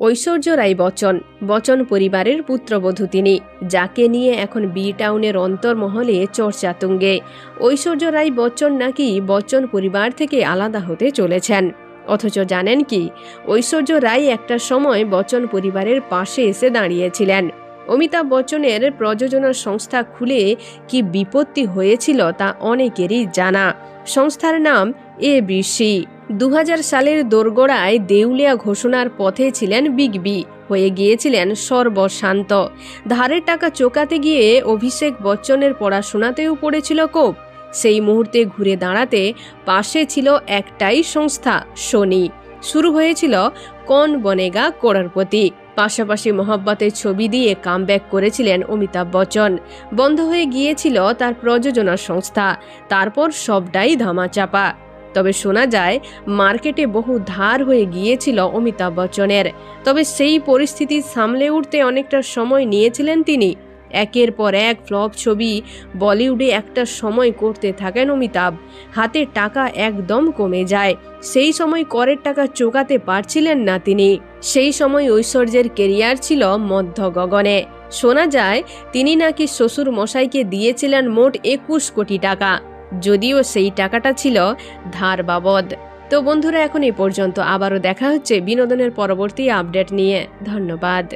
ঐশ্বর্য রায় বচ্চন। বচ্চন পরিবারের পুত্রবধূ তিনি, যাকে নিয়ে এখন বি টাউনের অন্তর্মহলে চর্চা তুঙ্গে। ঐশ্বর্য রায় বচ্চন নাকি বচ্চন পরিবার থেকে আলাদা হতে চলেছেন। অথচ জানেন কি, ঐশ্বর্য রায় একটা সময় বচ্চন পরিবারের পাশে এসে দাঁড়িয়েছিলেন। অমিতাভ বচ্চনের প্রযোজনা সংস্থা খুলে কি বিপত্তি হয়েছিল তা অনেকেরই জানা। সংস্থার নাম এ বিসি দু হাজার সালের দোরগোড়ায় দেউলিয়া ঘোষণার পথে ছিলেন বিগ বি। হয়ে গিয়েছিলেন সর্বশান্ত। ধারের টাকা চোকাতে গিয়ে অভিষেক বচ্চনের পড়াশোনাতেও পড়েছিল কোপ। সেই মুহূর্তে ঘুরে দাঁড়াতে পাশে ছিল একটাই সংস্থা, সোনি। শুরু হয়েছিল কন বনেগা করোড়পতি পাশাপাশি মহব্বতের ছবি দিয়ে কামব্যাক করেছিলেন অমিতাভ বচ্চন। বন্ধ হয়ে গিয়েছিল তার প্রযোজনা সংস্থা। তারপর সবটাই ধামাচাপা। তবে শোনা যায়, মার্কেটে বহু ধার হয়ে গিয়েছিল অমিতাভ বচ্চনের। তবে সেই পরিস্থিতি সামলে উঠতে অনেকটা সময় নিয়েছিলেন তিনি। একের পর এক ফ্লপ ছবি বলিউডে একটা সময় করতে থাকেন অমিতাভ। হাতে টাকা একদম কমে যায়। সেই সময় করের টাকা চোকাতে পারছিলেন না তিনি। সেই সময় ঐশ্বর্যের কেরিয়ার ছিল মধ্য গগনে শোনা যায়, তিনি নাকি শ্বশুর মশাইকে দিয়েছিলেন মোট একুশ কোটি টাকা। যদিও সেই টাকাটা ছিল ধার বাবদ। তো বন্ধুরা, এখন এই পর্যন্ত আবারও দেখা হচ্ছে বিনোদনের পরবর্তী আপডেট নিয়ে। ধন্যবাদ।